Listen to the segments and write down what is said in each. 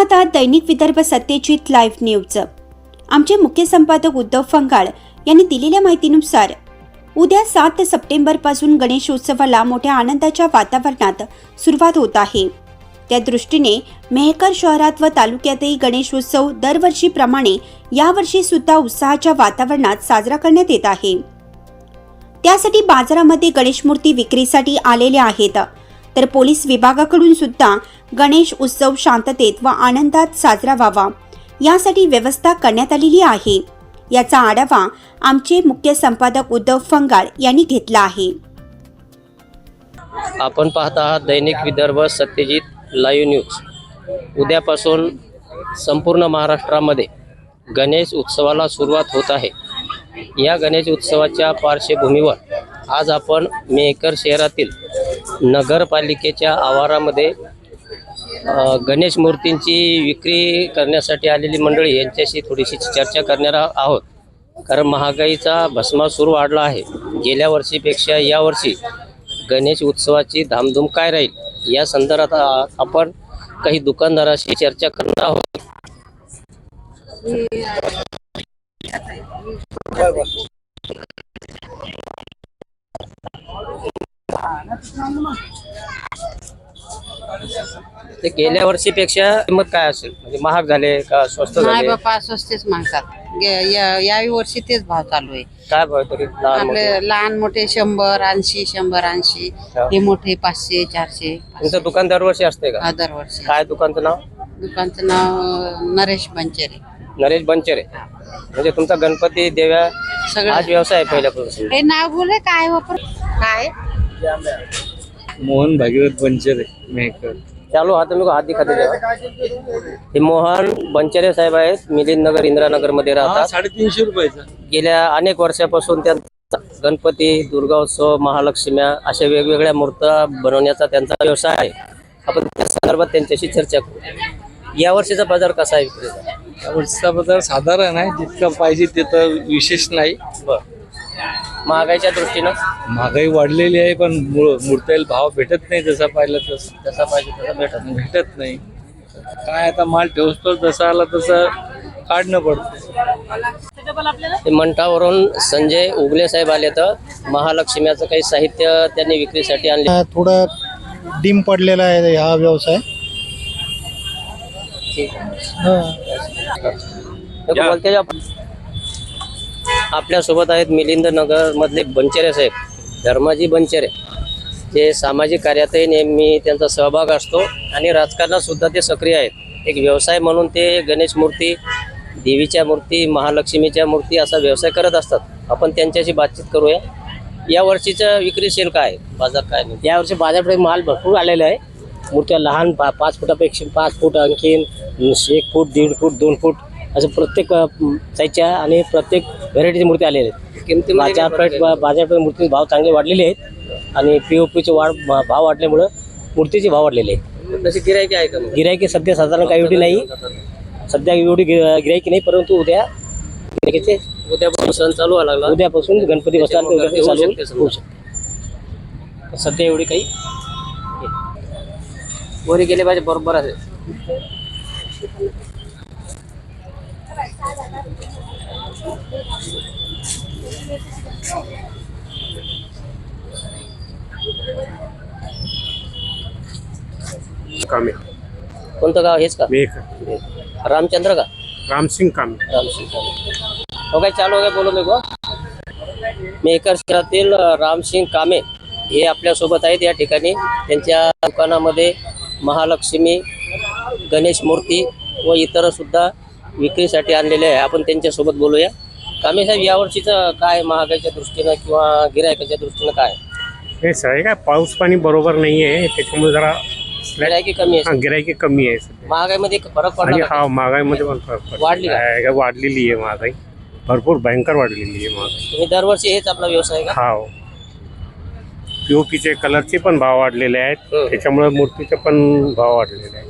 पाहता दैनिक Vidarbha Satyajit live news. आमचे मुख्य संपादक उद्धव फंगाळ यांनी दिलेल्या माहितीनुसार उद्या सात सप्टेंबरपासून गणेशोत्सवाला मोठ्या आनंदाच्या वातावरणात सुरुवात होत आहे. त्या दृष्टीने मेहकर शहरात व तालुक्यातही गणेशोत्सव दरवर्षीप्रमाणे यावर्षी सुद्धा उत्साहाच्या वातावरणात साजरा करण्यात येत आहे. त्यासाठी बाजारामध्ये गणेश मूर्ती विक्रीसाठी आलेल्या आहेत. तर पोलीस विभागाकडून सुद्धा गणेश उत्सव शांततेत व आनंदात साजरा व्हावा. यासाठी व्यवस्था करण्यात आलेली आहे. याचा आढावा आमचे मुख्य संपादक उद्धव फंगाळ यांनी घेतला आहे. आपण पाहत आहात दैनिक विदर्भ सत्यजित लाईव्ह न्यूज. उद्यापासून संपूर्ण महाराष्ट्रामध्ये गणेश उत्सवाला सुरुवात होत आहे. या गणेश उत्सवाच्या पार्श्वभूमीवर आज आपण मेहकर शहरातील नगरपालिकेच्या आवारामध्ये गणेश मूर्तींची विक्री करण्यासाठी आलेली मंडळी यांच्याशी थोडीशी चर्चा करणार आहोत. कारण महागाईचा भस्मासूर वाढला आहे. गेल्या वर्षीपेक्षा यावर्षी गणेश उत्सवाची धामधूम काय राहील? या संदर्भात आपण काही दुकानदाराशी चर्चा करणार आहोत. ते गेल्या वर्षीपेक्षा किंमत काय असेल? म्हणजे महाग झाले का स्वस्त नाही झाले बाप्पा स्वस्तेच मागतात. गे- या- याही वर्षी तेच भाव चालू आहे. काय भाव तरी? लहान आपले मोठे? लहान मोठे शंभर ऐंशी शंभर ऐंशी. हा. हे मोठे पाचशे चारशे तुमचं दुकान दरवर्षी असते का? दरवर्षी काय दुकानचं नाव? दुकानचं नाव अं, नरेश बंचेरे नरेश बनचरे. म्हणजे तुमचा गणपती देव्या सगळं. हाच व्यवसाय आहे पहिल्यापासून. हे नाव बोले काय वापर काय? मोहन भागीरथ बनचरे मेहकर. चालू हात तुम्ही हात दिखा हे मोहन बनचरे साहेब आहेत मिलिंद नगर इंदिरानगरमध्ये हा राहतात. साडेतीनशे रुपयाचा. गेल्या अनेक वर्षापासून त्यांचा गणपती दुर्गाोत्सव महालक्ष्म्या अशा वेगवेगळ्या मूर्त्या बनवण्याचा त्यांचा व्यवसाय आहे. आपण त्या संदर्भात त्यांच्याशी चर्चा करू. या वर्षीचा बाजार कसा आहे विक्रीचा यावर्षीचा बाजार साधारण आहे जितकं पाहिजे तिथं विशेष नाही. बरं. महागाईच्या दृष्टीनं? महागाई वाढलेली आहे पण मू- मूर्त्याला भाव भेटत नाही जसा पाहिलं तसं जसा पाहिजे तसा भेटत नाही. भेटत नाही. काय आता माल ठेवतो जसा आला तसं काढणं पडतं. ते मंठावरून संजय उगले साहेब आले तर महालक्ष्म्याचं काही साहित्य त्यांनी विक्रीसाठी आणले. थोडा डिम पडलेला आहे हा व्यवसाय. ठीक आहे. आपल्यासोबत आहेत मिलिंद नगरमधले मधले साहेब धर्माजी बनचेरे. जे सामाजिक कार्यातही नेहमी त्यांचा सहभाग असतो आणि राजकारणात सुद्धा ते सक्रिय आहेत. एक व्यवसाय म्हणून ते गणेश मूर्ती देवीच्या मूर्ती महालक्ष्मीच्या मूर्ती असा व्यवसाय करत असतात. आपण त्यांच्याशी बातचीत करूया. या वर्षीचं विक्री सेल काय? बाजार काय नाही यावर्षी बाजारपेठ माल भरपूर आलेला आहे. मूर्त्या लहान पा पाच फुटापेक्षा पाच फूट आणखीन एक फूट दीड फूट दोन फूट असं प्रत्येक साईजच्या आणि प्रत्येक व्हरायटीच्या मूर्ती आलेल्या आहेत. बाजारपेठ मूर्तीचे भाव चांगले वाढलेले आहेत आणि पी ओ पीचे वाढ भाव वाढल्यामुळं मूर्तीचे भाव वाढलेले आहेत. तशी गिरायकी आहे का? गिरायकी सध्या साधारण काही एवढी नाही. सध्या एवढी गिरा- गिरायकी नाही परंतु उद्या गिरायकीचे उद्यापासून सण चालू व्हायला लागला. उद्यापासून गणपती बसणार त्याच्यामुळे उद्या ते होऊ चालू. होऊ शकते. सध्या एवढी काही वरी गेले पाहिजे बरोबर आहे. कामे. कोणतं गाव हेच का? मेघ रामचंद्र का? रामसिंग कामे. रामसिंग कामे. हो काय चालू हो गया बोलो को मेकर शहरातील रामसिंग कामे हे आपल्यासोबत आहेत या ठिकाणी. त्यांच्या दुकानामध्ये महालक्ष्मी गणेश मूर्ती व इतर सुद्धा विक्रीसाठी आणलेले आहे. आपण त्यांच्यासोबत बोलूया. कामे साहेब यावर्षीचं काय महागाईच्या दृष्टीनं किंवा गिरायकाच्या दृष्टीनं काय हे सगळे काय पाऊस पाणी बरोबर नाही आहे त्याच्यामुळे जरा गिरायकी कमी आहे गिरायकी कमी आहे सध्या महागाईमध्ये फरक पडला का? हा महागाईमध्ये पण फरक पडतो. वाढली का? आहे का? वाढलेली आहे महागाई भरपूर भयंकर वाढलेली आहे महागाई तुम्ही दरवर्षी हेच आपला व्यवसाय का हा पीओपीचे कलरचे पण भाव वाढलेले आहेत हं. त्याच्यामुळे मूर्तीचे पण भाव वाढलेले आहेत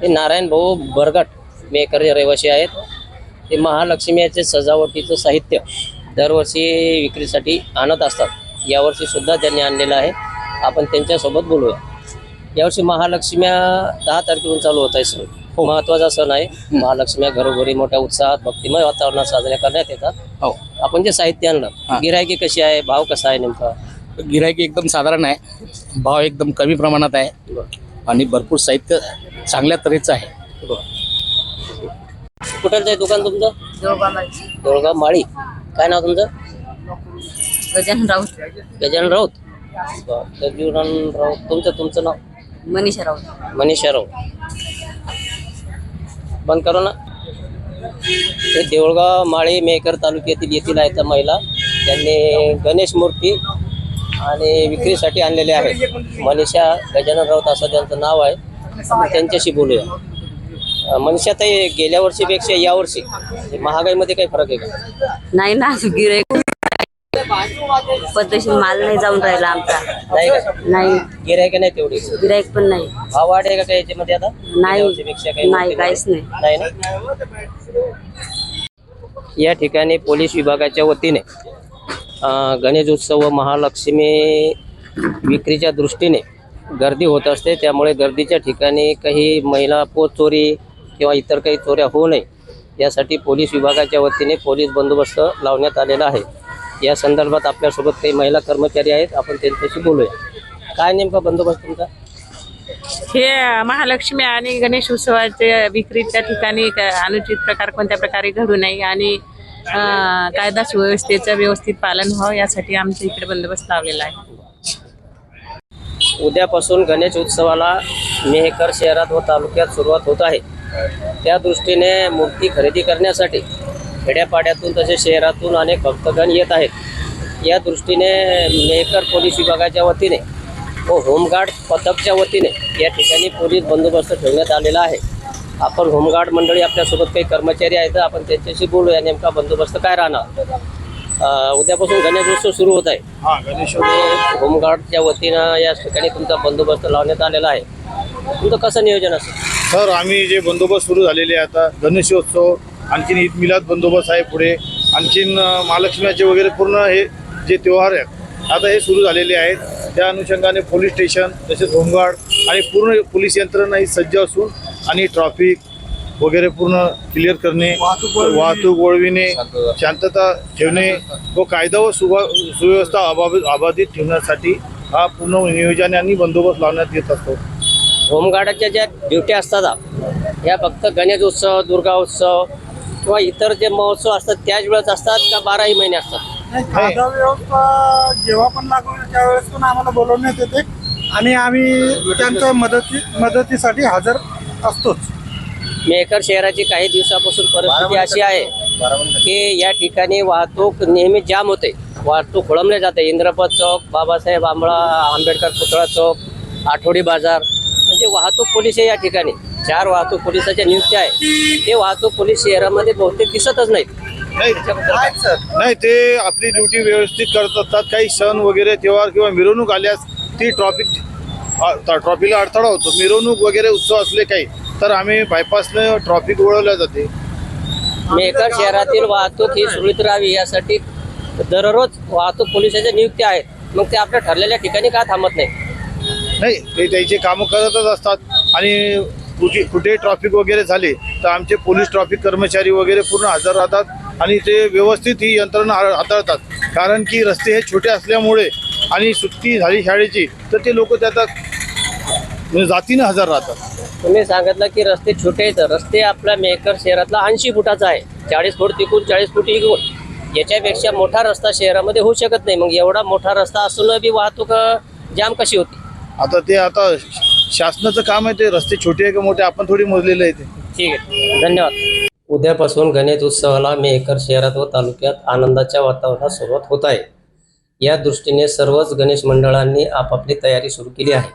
हे नारायण भाऊ बरगट मेकर रहिवासी आहेत. ते महालक्ष्मीचे सजावटीचं साहित्य दरवर्षी विक्रीसाठी आणत असतात. यावर्षी सुद्धा त्यांनी आणलेलं आहे. आपण त्यांच्यासोबत बोलूया. यावर्षी महालक्ष्म्या दहा तारखेहून चालू होत आहे सण महत्त्वाचा सण आहे. महालक्ष्म्या घरोघरी मोठ्या उत्साहात भक्तिमय वातावरणात साजऱ्या करण्यात येतात. हो. आपण जे साहित्य आणलं गिरायकी कशी आहे? भाव कसा आहे नेमका? गिरायक एकदम साधारण आहे. भाव एकदम कमी प्रमाणात आहे. आणि भरपूर साहित्य चांगल्या तऱ्हेचं आहे. कुठलं आहे दुकान तुमचं? दोळगाव माळी. काय नाव तुमचं? गजानन राऊत. गजानन राऊत. बरं. गजानन राऊत तुमचं तुमचं नाव? मनीषा राऊत. मनीषा राऊत. बंद करू ना. हे देऊळगाव माळी मेकर तालुक्यातील येथील आहेत त्या महिला. त्यांनी गणेश मूर्ती आणि विक्रीसाठी आणलेले आहेत मनीषा गजानन राऊत असं त्यांचं नाव आहे. आपण त्यांच्याशी बोलूया. अं, मनीषा ताई गेल्या वर्षीपेक्षा यावर्षी महागाईमध्ये काही फरक आहे का? नाही ना गिराईक पद्धतशीर माल नाही जाऊन राहिला आमचा. नाही का? नाही. गिरायक नाही तेवढी? गिराईक पण नाही. भाव वाढ आहे का काही याच्यामध्ये आता? नाही. काही नाही, काहीच नाही. नाही ना? या ठिकाणी पोलीस विभागाच्या वतीने अं, गणेश उत्सव व महालक्ष्मी विक्रीच्या दृष्टीने गर्दी होत असते. त्यामुळे गर्दीच्या ठिकाणी काही महिला पोच चोरी किंवा इतर काही चोऱ्या होऊ नये. यासाठी पोलीस विभागाच्या वतीने पोलीस बंदोबस्त लावण्यात आलेला आहे. या संदर्भात आपल्यासोबत काही महिला कर्मचारी आहेत. आपण त्यांच्याशी बोलूया. काय नेमका बंदोबस्त तुमचा? हे महालक्ष्मी आणि गणेश उत्सवाचे विक्रीच्या ठिकाणी अनुचित प्रकार कोणत्या प्रकारे घडू नये आणि कायदा सुव्यवस्थेचं व्यवस्थित पालन व्हावं यासाठी आमच्या इकडे बंदोबस्त लावलेला आहे. उद्यापासून गणेश उत्सवाला मेहकर शहरात व तालुक्यात सुरुवात होत आहे. त्या दृष्टीने मूर्ती खरेदी करण्यासाठी खेड्यापाड्यातून तसेच शहरातून अनेक भक्तगण येत आहेत. या दृष्टीने मेहकर पोलीस विभागाच्या वतीने व होमगार्ड पथकच्या वतीने या ठिकाणी पोलीस बंदोबस्त ठेवण्यात आलेला आहे. आपण होमगार्ड मंडळी आपल्यासोबत काही कर्मचारी आहेत आपण त्यांच्याशी बोलूया नेमका बंदोबस्त काय राहणार. उद्यापासून गणेश उत्सव सुरू होत आहे. हा होमगार्डच्या वतीनं या ठिकाणी तुमचा बंदोबस्त लावण्यात आलेला आहे. तुमचं कसं नियोजन असेल सर आम्ही जे बंदोबस्त सुरू झालेले आहे आता गणेशोत्सव आणखीन ईद मिलाद बंदोबस्त आहे पुढे. आणखीन अं, महालक्ष्म्याचे वगैरे पूर्ण हे जे त्योहार आहेत आता हे सुरू झालेले आहेत. त्या अनुषंगाने पोलीस स्टेशन तसेच होमगार्ड आणि पूर्ण पोलीस यंत्रणा ही सज्ज असून आणि ट्रॅफिक वगैरे पूर्ण क्लिअर करणे वाहतूक वळविणे. शांतता ठेवणे व कायदा व सुवा सुव्यवस्था अबाधित अबाधित ठेवण्यासाठी हा पूर्ण नियोजन आणि बंदोबस्त लावण्यात येत असतो. होमगार्डाच्या ज्या ड्युट्या असतात या फक्त गणेश उत्सव दुर्गा उत्सव किंवा इतर जे महोत्सव असतात त्याच वेळेस असतात का बाराही महिने असतात? कायदा व्यवस्था जेव्हा पण लागू होईल त्यावेळेस पण आम्हाला बोलवण्यात येते. आणि आम्ही त्यांच्या मदती मदतीसाठी हजर असतोच. मेहकर शहराची काही दिवसापासून परिस्थिती अशी आहे की या ठिकाणी वाहतूक नेहमी जाम होते. वाहतूक खोळंबले जाते. इंद्रपथ चौक बाबासाहेब आंबळा आंबेडकर पुतळा चौक आठवडी बाजार. म्हणजे वाहतूक पोलीस आहे या ठिकाणी. चार वाहतूक पोलिसाच्या नियुक्त्या आहे. ते वाहतूक पोलीस शहरामध्ये बहुतेक दिसतच नाहीत. नाही. नाही ते आपली ड्युटी व्यवस्थित करत असतात. काही सण वगैरे त्योहार किंवा मिरवणूक आल्यास ती ट्रॉफिक ट्रॉफिकला अडथळा होतो. मिरवणूक वगैरे उत्सव असले काही तर आम्ही बायपासनं ट्रॉफिक वळवल्या जाते. मेहकर शहरातील वाहतूक ही सुरळीत राहावी यासाठी दररोज वाहतूक पोलिसाच्या नियुक्त्या आहेत. मग ते आपल्या ठरलेल्या ठिकाणी का थांबत नाही नाही ते त्याचे कामं करतच असतात. आणि कुठे कुठे ट्रॉफिक वगैरे झाले तर आमचे पोलीस ट्रॉफिक कर्मचारी वगैरे पूर्ण हजर राहतात आणि ते व्यवस्थित ही यंत्रणा हाताळतात. कारण की रस्ते हे छोटे असल्यामुळे आणि सुट्टी झाली शाळेची तर ते लोक म्हणजे जातीनं हजर राहतात. तुम्ही सांगितलं की रस्ते छोटे आहेत. रस्ते आपल्या मेहकर शहरातला ऐंशी फुटाचा आहे. चाळीस फूट तिकून चाळीस फूट इकून याच्यापेक्षा मोठा रस्ता शहरामध्ये होऊ शकत नाही. मग एवढा मोठा रस्ता असून बी वाहतूक जाम कशी होती? आता ते आता शासनाचं काम आहे ते रस्ते छोटे आहे का मोठे? आपण थोडी मोजलेलं आहे ते. ठीक आहे. धन्यवाद. उद्यापासून गणेश उत्सवाला मेहकर शहरात व तालुक्यात आनंदाच्या वातावरणात सुरुवात होत आहे. या दृष्टीने सर्वच गणेश मंडळांनी आपापली तयारी सुरू केली आहे.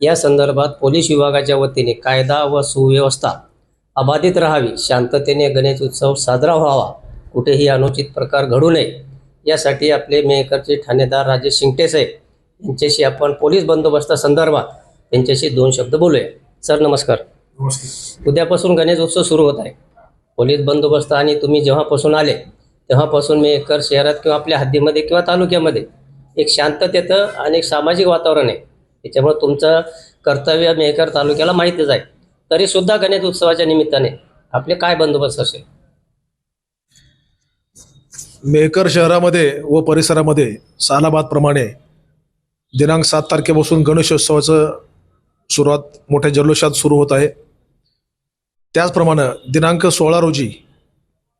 या संदर्भात पोलीस विभागाच्या वतीने कायदा व सुव्यवस्था अबाधित राहावी शांततेने गणेश उत्सव साजरा व्हावा कुठेही अनुचित प्रकार घडू नये यासाठी आपले मेहकरचे ठाणेदार राजेश शिंगटे साहेब यांच्याशी आपण पोलीस बंदोबस्ता संदर्भात त्यांच्याशी दोन शब्द बोलूया. सर नमस्कार. उद्यापासून गणेश उत्सव सुरू होत आहे. पोलीस बंदोबस्त आणि तुम्ही जेव्हापासून आले तेव्हापासून मेहकर शहरात किंवा आपल्या हद्दीमध्ये किंवा तालुक्यामध्ये एक शांततेचं आणि एक सामाजिक वातावरण आहे. त्याच्यामुळे तुमचं कर्तव्य मेहकर तालुक्याला माहितीच आहे. तरीसुद्धा गणेश उत्सवाच्या निमित्ताने आपले काय बंदोबस्त असेल? मेहकर शहरामध्ये व परिसरामध्ये सालाबादप्रमाणे दिनांक सात तारखेपासून गणेशोत्सवाचं सुरुवात मोठ्या जल्लोषात सुरू होत आहे. त्याचप्रमाणे दिनांक सोळा रोजी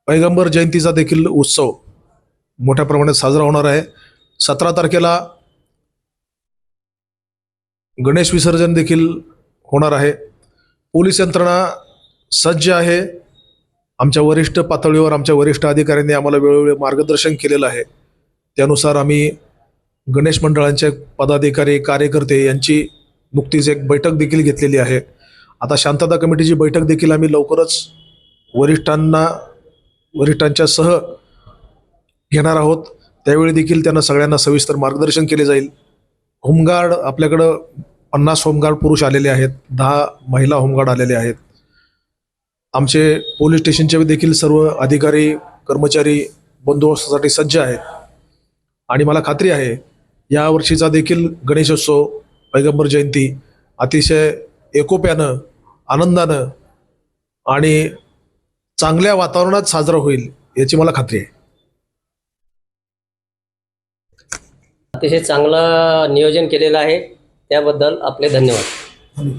पैगंबर जयंतीचा देखील उत्सव मोठ्या प्रमाणात साजरा होणार आहे. सतरा तारखेला गणेश विसर्जन देखील होणार आहे. पोलीस यंत्रणा सज्ज आहे. आमच्या वरिष्ठ पातळीवर आमच्या वरिष्ठ अधिकाऱ्यांनी आम्हाला वेळोवेळी मार्गदर्शन केलेलं आहे. त्यानुसार आम्ही गणेश मंडळांचे पदाधिकारी कार्यकर्ते यांची नुकतीच एक बैठक देखील घेतलेली आहे. आता शांतता कमिटीची बैठक देखील आम्ही लवकरच वरिष्ठांना वरिष्ठांच्या सह घेणार आहोत. त्यावेळी देखील त्यांना सगळ्यांना सविस्तर मार्गदर्शन केले जाईल. होमगार्ड आपल्याकडं पन्नास होमगार्ड पुरुष आलेले आहेत दहा महिला होमगार्ड आलेले आहेत. आमचे पोलीस स्टेशनचे देखील सर्व अधिकारी कर्मचारी बंदोबस्तासाठी सज्ज आहेत. आणि मला खात्री आहे यावर्षीचा देखील गणेशोत्सव पैगंबर जयंती अतिशय एकोप्यानं आनंदानं आणि चांगल्या वातावरणात साजरा होईल याची मला खात्री आहे. अतिशय चांगलं नियोजन केलेलं आहे. त्याबद्दल आपले धन्यवाद.